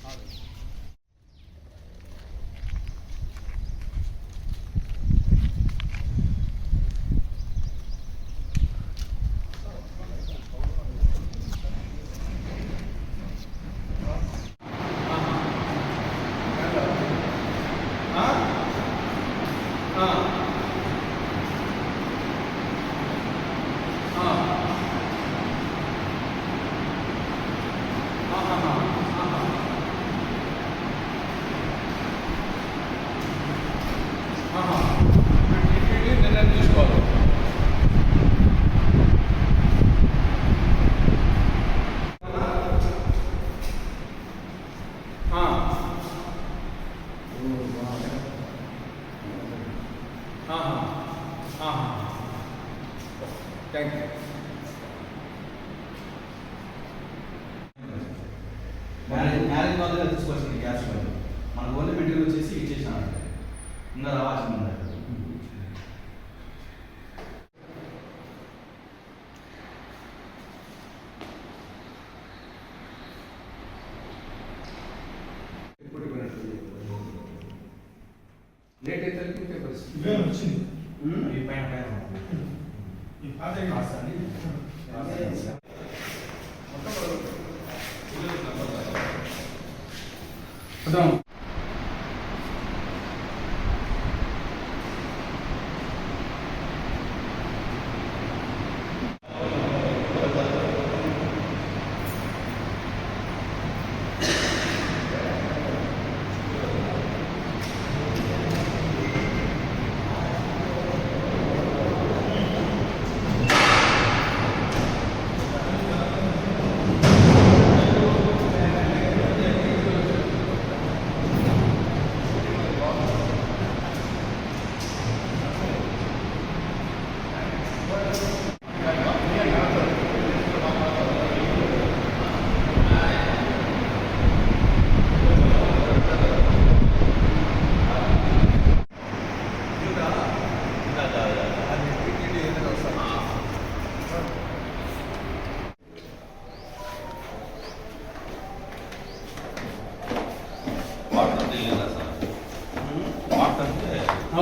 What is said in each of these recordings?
Hallelujah. Thank you marriage marriage వాళ్ళగా తీసుకొచ్చింది gas బండ్ మన ఓన్లీ మెటీరియల్ వచ్చేసి ఇచ్చేసాను ఇంకా రావాల్సింది. లేట్ అయితే పరిస్థితి. ఈ పైన పైన ఈ పాత కాస్త అండి. అర్థం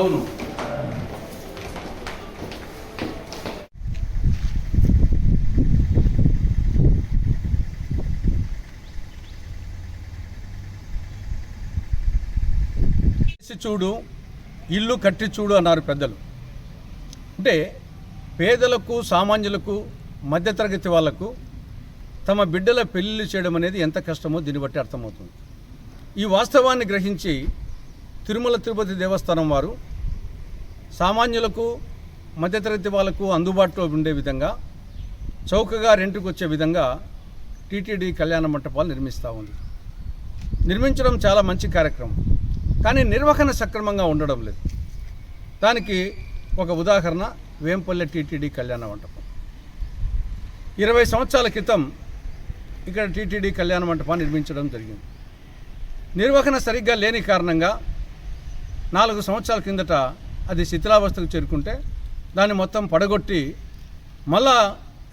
అవును. చూడు ఇల్లు కట్టి చూడు అన్నారు పెద్దలు. అంటే పేదలకు సామాన్యులకు మధ్యతరగతి వాళ్ళకు తమ బిడ్డల పెళ్ళిళ్ళు చేయడం అనేది ఎంత కష్టమో దీన్ని బట్టి అర్థమవుతుంది. ఈ వాస్తవాన్ని గ్రహించి తిరుమల తిరుపతి దేవస్థానం వారు సామాన్యులకు మధ్యతరగతి వాళ్ళకు అందుబాటులో ఉండే విధంగా చౌకగా రెంట్కి వచ్చే విధంగా టీటీడీ కళ్యాణ మంటపాలు నిర్మిస్తూ ఉంది. నిర్మించడం చాలా మంచి కార్యక్రమం. కానీ నిర్వహణ సక్రమంగా ఉండడం లేదు. దానికి ఒక ఉదాహరణ వేంపల్లె టీటీడీ కళ్యాణ మంటపం. ఇరవై సంవత్సరాల క్రితం ఇక్కడ టీటీడీ కళ్యాణ మంటపాన్ని నిర్మించడం జరిగింది. నిర్వహణ సరిగ్గా లేని కారణంగా నాలుగు సంవత్సరాల కిందట అది శిథిలావస్థకు చేరుకుంటే దాన్ని మొత్తం పడగొట్టి మళ్ళా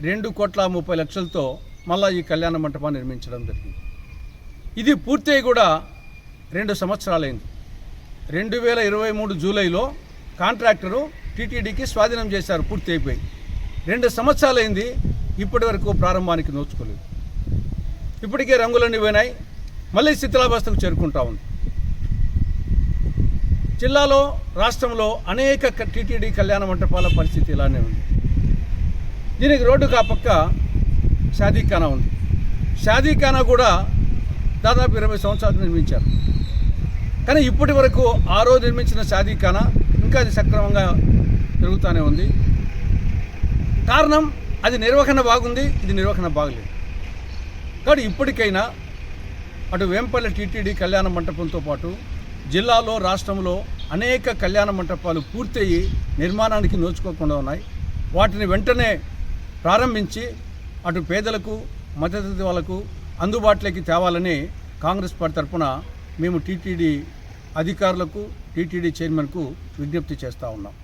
రెండు కోట్ల ముప్పై లక్షలతో మళ్ళా ఈ కళ్యాణ మంటపాన్ని నిర్మించడం జరిగింది. ఇది పూర్తయి కూడా రెండు సంవత్సరాలైంది. రెండు వేల ఇరవై మూడు జూలైలో కాంట్రాక్టరు టీటీడీకి స్వాధీనం చేశారు పూర్తి అయిపోయి రెండు సంవత్సరాలైంది ఇప్పటి వరకు ప్రారంభానికి నోచుకోలేదు. ఇప్పటికే రంగులన్నీ పోయినాయి మళ్ళీ శిథిలావస్థకు చేరుకుంటా ఉంది. జిల్లాలో రాష్ట్రంలో అనేక టీటీడీ కళ్యాణ మంటపాల పరిస్థితి ఇలానే ఉంది. దీనికి రోడ్డు కాపక్క షాదీఖానా ఉంది. షాదీఖానా కూడా దాదాపు ఇరవై సంవత్సరాలు నిర్మించారు. కానీ ఇప్పటి వరకు ఆ రోజు నిర్మించిన షాదీఖానా ఇంకా అది సక్రమంగా జరుగుతూనే ఉంది. కారణం అది నిర్వహణ బాగుంది ఇది నిర్వహణ బాగలేదు. కాబట్టి ఇప్పటికైనా అటు వేంపల్లి టీటీడీ కళ్యాణ మంటపంతో పాటు జిల్లాలో రాష్ట్రంలో అనేక కళ్యాణ మంటపాలు పూర్తయి నిర్మాణానికి నోచుకోకుండా ఉన్నాయి. వాటిని వెంటనే ప్రారంభించి అటు పేదలకు మధ్యతరగతి వాళ్ళకు అందుబాటులోకి తేవాలని కాంగ్రెస్ పార్టీ తరఫున మేము టీటీడీ అధికారులకు టీటీడీ చైర్మన్కు విజ్ఞప్తి చేస్తూ ఉన్నాం.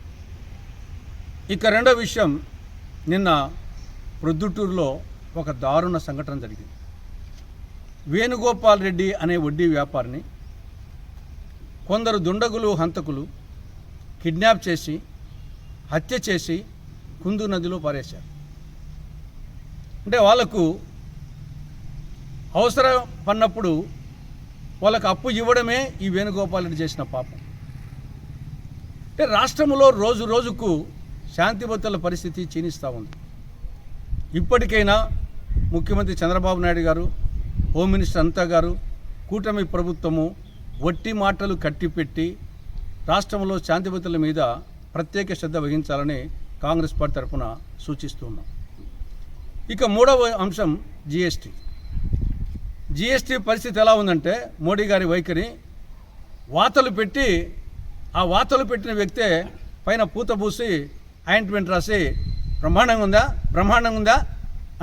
ఇక రెండో విషయం నిన్న ప్రొద్దుటూరులో ఒక దారుణ సంఘటన జరిగింది. వేణుగోపాల్ రెడ్డి అనే వడ్డీ వ్యాపారిని కొందరు దుండగులు హంతకులు కిడ్నాప్ చేసి హత్య చేసి కుందు నదిలో పారేశారు. అంటే వాళ్ళకు అవసరం పడినప్పుడు వాళ్ళకు అప్పు ఇవ్వడమే ఈ వేణుగోపాల్ రెడ్డి చేసిన పాపం. అంటే రాష్ట్రంలో రోజు రోజుకు శాంతిభద్రతల పరిస్థితి క్షీణిస్తూ ఉంది. ఇప్పటికైనా ముఖ్యమంత్రి చంద్రబాబు నాయుడు గారు హోమ్ మినిస్టర్ అంతా గారు కూటమి ప్రభుత్వము వట్టి మాటలు కట్టిపెట్టి రాష్ట్రంలో శాంతిభద్రతల మీద ప్రత్యేక శ్రద్ధ వహించాలని కాంగ్రెస్ పార్టీ తరఫున సూచిస్తున్నాం ఇక మూడవ అంశం జిఎస్టీ. జిఎస్టీ పరిస్థితి ఎలా ఉందంటే మోడీ గారి వైఖరి వాతలు పెట్టి ఆ వాతలు పెట్టిన వ్యక్తే పైన పూత పూసి ఆయింట్మెంట్ రాసి బ్రహ్మాండంగా ఉందా బ్రహ్మాండంగా ఉందా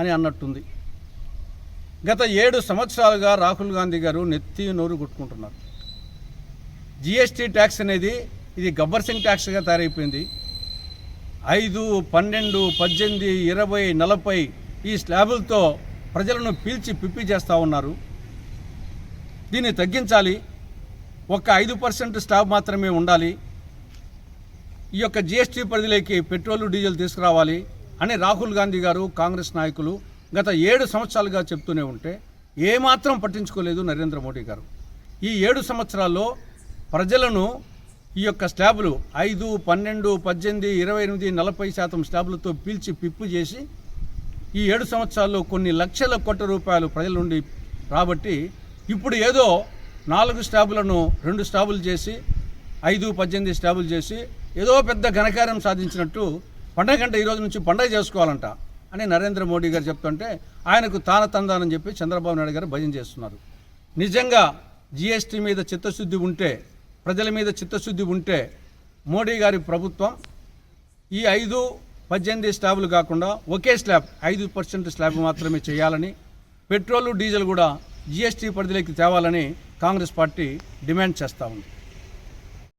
అని అన్నట్టుంది. గత ఏడు సంవత్సరాలుగా రాహుల్ గాంధీ గారు నెత్తి నోరు కొట్టుకుంటున్నారు. జిఎస్టీ ట్యాక్స్ అనేది ఇది గబ్బర్ సింగ్ ట్యాక్స్గా తయారైపోయింది. ఐదు పన్నెండు పద్దెనిమిది ఇరవై నలభై ఈ స్లాబులతో ప్రజలను పీల్చి పిప్పి చేస్తూ ఉన్నారు. దీన్ని తగ్గించాలి. ఒక ఐదు పర్సెంట్ స్లాబ్ మాత్రమే ఉండాలి. ఈ యొక్క జిఎస్టీ పరిధిలోకి పెట్రోల్ డీజిల్ తీసుకురావాలి అని రాహుల్ గాంధీ గారు కాంగ్రెస్ నాయకులు గత ఏడు సంవత్సరాలుగా చెప్తూనే ఉంటే ఏమాత్రం పట్టించుకోలేదు నరేంద్ర మోడీ గారు. ఈ ఏడు సంవత్సరాల్లో ప్రజలను ఈ యొక్క స్లాబులు ఐదు పన్నెండు పద్దెనిమిది ఇరవై ఎనిమిది నలభై శాతం స్లాబులతో పీల్చి పిప్పు చేసి ఈ ఏడు సంవత్సరాల్లో కొన్ని లక్షల కోట్ల రూపాయలు ప్రజల నుండి రాబట్టి ఇప్పుడు ఏదో నాలుగు స్టాబులను రెండు స్టాబులు చేసి ఐదు పద్దెనిమిది స్టాబులు చేసి ఏదో పెద్ద ఘనకార్యం సాధించినట్టు పండగ కంటే ఈ రోజు నుంచి పండగ చేసుకోవాలంట అని నరేంద్ర మోడీ గారు చెప్తుంటే ఆయనకు తాన తందానని చెప్పి చంద్రబాబు నాయుడు గారు భయం చేస్తున్నారు. నిజంగా జిఎస్టీ మీద చిత్తశుద్ధి ఉంటే ప్రజల మీద చిత్తశుద్ధి ఉంటే మోడీ గారి ప్రభుత్వం ఈ ఐదు పద్దెనిమిది స్లాబులు కాకుండా ఒకే స్లాబ్ ఐదు పర్సెంట్ స్లాబ్ మాత్రమే చేయాలని పెట్రోల్ డీజిల్ కూడా జిఎస్టీ పరిధిలోకి తేవాలని కాంగ్రెస్ పార్టీ డిమాండ్ చేస్తూ ఉంది.